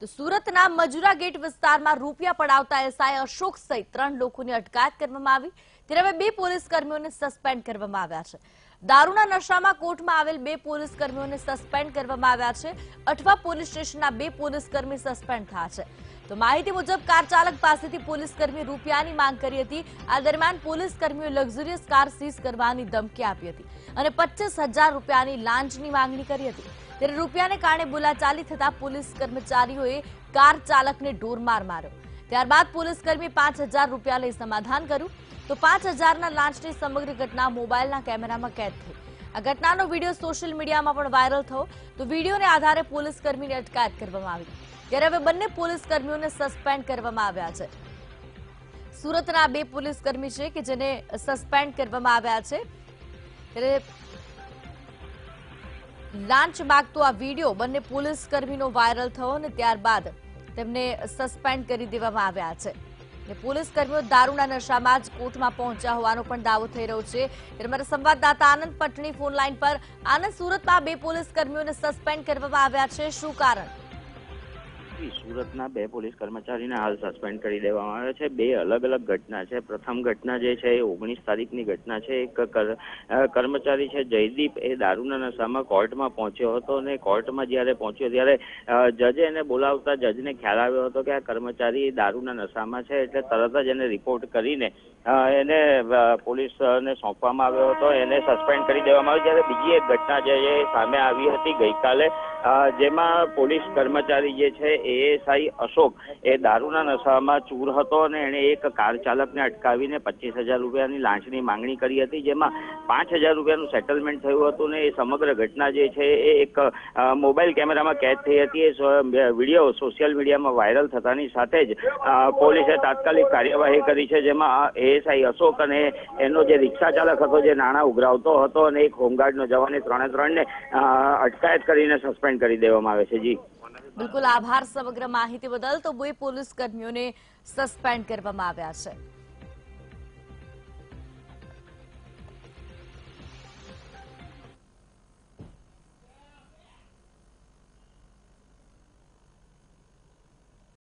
તો સુરતના મજુરા ગેટ વિસ્તારમાં રૂપિયા પડાવતા એસઆઈ અશોક સહિત ત્રણ લોકોની અટકાયત કરવામાં આવી. ત્યારે હવે બે પોલીસ કર્મીઓને સસ્પેન્ડ કરવામાં આવ્યા છે. દારૂના નશામાં કોર્ટમાં આવેલ બે પોલીસ કર્મીઓને સસ્પેન્ડ કરવામાં આવ્યા છે. અઠવા પોલીસ સ્ટેશનના બે પોલીસ કર્મી સસ્પેન્ડ થયા છે. તો માહિતી મુજબ, કાર ચાલક પાસેથી પોલીસ કર્મી રૂપિયાની માંગ કરી હતી. આ દરમિયાન પોલીસ કર્મીઓ લક્ઝુરિયસ કાર સીઝ કરવાની ધમકી આપી હતી અને પચીસ રૂપિયાની લાંચની માંગણી કરી હતી. ત્યારે રૂપિયાને કારણે બોલાચાલી થતા પોલીસ કર્મચારીઓએ કાર ચાલકને ઢોરમાર માર્યો. ત્યારબાદ પોલીસ કર્મી પાંચ હજાર રૂપિયા લઈ સમાધાન કર્યું. તો પાંચ હજારના લાંચની સમગ્ર ઘટના મોબાઈલના કેમેરામાં કેદ થઈ. આ ઘટનાનો વીડિયો સોશિયલ મીડિયામાં પણ વાયરલ થયો. તો વિડીયોને આધારે પોલીસ કર્મીની અટકાયત કરવામાં આવી. ત્યારે હવે બંને પોલીસ કર્મીઓને સસ્પેન્ડ કરવામાં આવ્યા છે. સુરતના બે પોલીસ કર્મી છે કે જેને સસ્પેન્ડ કરવામાં આવ્યા છે. ત્યારે લાંચ માગતો આ વીડિયો બંને પોલીસ કર્મીનો વાયરલ થયો અને ત્યારબાદ તેમને સસ્પેન્ડ કરી દેવામાં આવ્યા છે. પોલીસ કર્મીઓ દારૂના નશામાં જ કોર્ટમાં પહોંચ્યા હોવાનો પણ દાવો થઈ રહ્યો છે. અમારા મારા સંવાદદાતા આનંદ પટણી ફોન લાઈન પર. આનંદ, સુરતમાં બે પોલીસ કર્મીઓને સસ્પેન્ડ કરવામાં આવ્યા છે. શું કારણ? સુરતના બે પોલીસ કર્મચારીને હાલ સસ્પેન્ડ કરી દેવામાં આવ્યા છે. બે અલગ અલગ ઘટના છે. પ્રથમ ઘટના જે છે એ ઓગણીસ તારીખની ઘટના છે. એક કર્મચારી છે જયદીપ, એ દારૂના નશામાં કોર્ટમાં પહોંચ્યો હતો અને કોર્ટમાં જ્યારે પહોંચ્યો ત્યારે જજે એને બોલાવતા જજને ખ્યાલ આવ્યો હતો કે આ કર્મચારી દારૂના નશામાં છે એટલે તરત જ એને રિપોર્ટ કરીને એને પોલીસને સોંપવામાં આવ્યો હતો. એને સસ્પેન્ડ કરી દેવામાં આવ્યો. જ્યારે બીજી એક ઘટના જે સામે આવી હતી ગઈકાલે. જેમાં પોલીસ કર્મચારી જે છે એએસઆઈ અશોક. એ દારૂના નશામાં ચૂર હતો અને એણે એક કાર ચાલકને અટકાવીને પચીસ હજાર રૂપિયાની લાંચની માંગણી કરી હતી, જેમાં પાંચ હજાર રૂપિયાનું સેટલમેન્ટ થયું હતું ને એ સમગ્ર ઘટના જે છે એ એક મોબાઈલ કેમેરામાં કેદ થઈ હતી. એ વીડિયો સોશિયલ મીડિયામાં વાયરલ થતાની સાથે જ પોલીસે તાત્કાલિક કાર્યવાહી કરી છે, જેમાં એએસઆઈ અશોક અને એનો જે રિક્ષા ચાલક હતો, જે નાણાં ઉઘરાવતો હતો અને એક હોમગાર્ડનો જવાને ત્રણે ત્રણને અટકાયત કરીને સસ્પેન્ડ કરી દેવામાં આવે છે. જી. બિલકુલ આભાર સમગ્ર માહિતી બદલ. તો બે પોલીસ કર્મીઓને સસ્પેન્ડ કરવામાં આવ્યા છે.